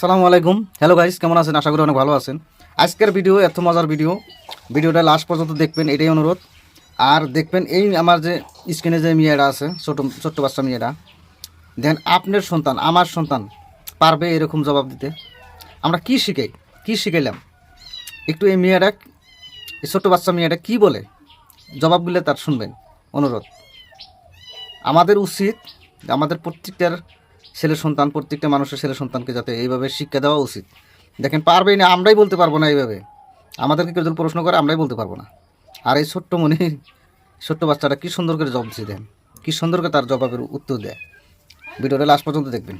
আসসালামু আলাইকুম। Hello guys কেমন আছেন? আশা করি অনেক ভালো আছেন। আজকের ভিডিও এত মজার ভিডিও ভিডিওটা লাস্ট পর্যন্ত দেখবেন, এটাই অনুরোধ। আর দেখবেন, এই আমার যে স্ক্রিনে যে মেয়েটা আছে, ছোট, ছোট্ট বাচ্চা মেয়েটা দেন আপনার সন্তান, আমার সন্তান পারবে এরকম জবাব দিতে। আমরা কি শিখাই? কি শিখাইলাম? একটু এই মেয়েটা, এই ছোট্ট বাচ্চা মেয়েটা কি বলে? জবাব জবাবগুলো তার শুনবেন। অনুরোধ। আমাদের উচিত, আমাদের প্রত্যেকটার ছেলে সন্তান, প্রত্যেকটা মানুষের ছেলে সন্তানকে যাতে এইভাবে শিক্ষা দেওয়া উচিত। দেখেন, পারবেই না, আমরাই বলতে পারব না এইভাবে। আমাদেরকে কেউ প্রশ্ন করে, আমরাই বলতে পারব না। আর এই ছোট্ট মনে ছোট্ট বাচ্চাটা কী সুন্দর করে দিচ্ছে দেন কী সুন্দর করে তার জবাবের উত্তর দেয়। ভিডিওটা লাস্ট পর্যন্ত দেখবেন।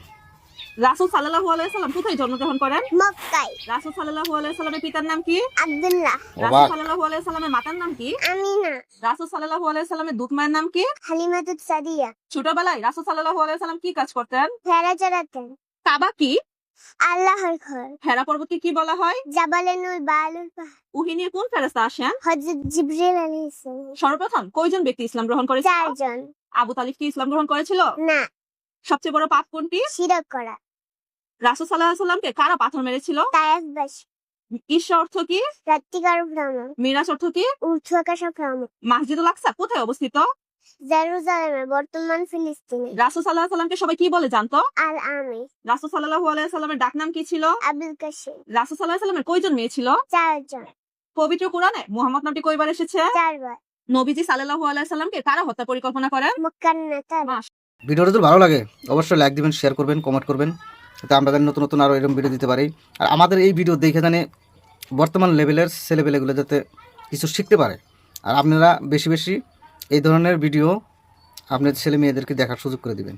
রাসূল সাল্লাল্লাহু আলাইহি সাল্লাম কোথায় জন্মগ্রহণ করেন? মক্কায়। রাসূল সাল্লাল্লাহু আলাইহি সাল্লামের পিতার নাম কি? আব্দুল্লাহ। রাসূল সাল্লাল্লাহু আলাইহি সাল্লামের মাতার নাম কি? আমিনা। রাসূল সাল্লাল্লাহু আলাইহি সাল্লামের দুধ মায়ের নাম কি? সাদিয়া। ছোটবেলায় রাসূল সাল্লাল্লাহু আলাইহি সাল্লাম কি কাজ করতেন? ফেরা চড়াতেন। কাবা কি? আল্লাহর ঘর। হেরা পর্বতকে কি বলা হয়? জাবালে নূর বালুর পাহাড়। উহি নিয়ে কোন ফেরেশতা আসেন? হযরত জিবরিল আলাইহিস সালাম। সর্বপ্রথম কয়জন ব্যক্তি ইসলাম গ্রহণ করেছিল? চারজন। আবু তালিব কি ইসলাম গ্রহণ করেছিল? না। সবচেয়ে বড় পাপ কোনটি? শিরক করা। রাসূল আলাইহি সাল্লামকে কারা পাথর মেরেছিল? তায়েফবাস ঈর্ষা অর্থ কি? মিরাজ অর্থ কি? উর্ধু আকাশা ভ্রমণ মসজিদুল আকসা কোথায় অবস্থিত? জেরুজালেমে বর্তমান ফিলিস্তিনে। রাসূল সাল্লাল্লাহু আলাইহি সাল্লামকে সবাই কি বলে জানতো? আল আমি রাসূল সাল্লাল্লাহু আলাইহি সাল্লামের ডাক কি ছিল? আবুল কাশিম। রাসূল সাল্লাল্লাহু আলাইহি সাল্লামের কয়জন মেয়ে ছিল? চারজন। পবিত্র কোরআনে মুহাম্মদ নামটি কয়বার এসেছে? চারবার। নবীজি সাল্লাল্লাহু আলাইহি সাল্লামকে কারা হত্যা পরিকল্পনা করেন? ভিডিওটা যদি ভালো লাগে অবশ্যই লাইক দিবেন শেয়ার করবেন কমেন্ট করবেন। যাতে আমরা জানি নতুন নতুন আরও এরকম ভিডিও দিতে পারি। আর আমাদের এই ভিডিও দেখে জানে বর্তমান লেভেলের ছেলেপেলেগুলো যাতে কিছু শিখতে পারে। আর আপনারা বেশি বেশি এই ধরনের ভিডিও আপনার ছেলে মেয়েদেরকে দেখার সুযোগ করে দিবেন।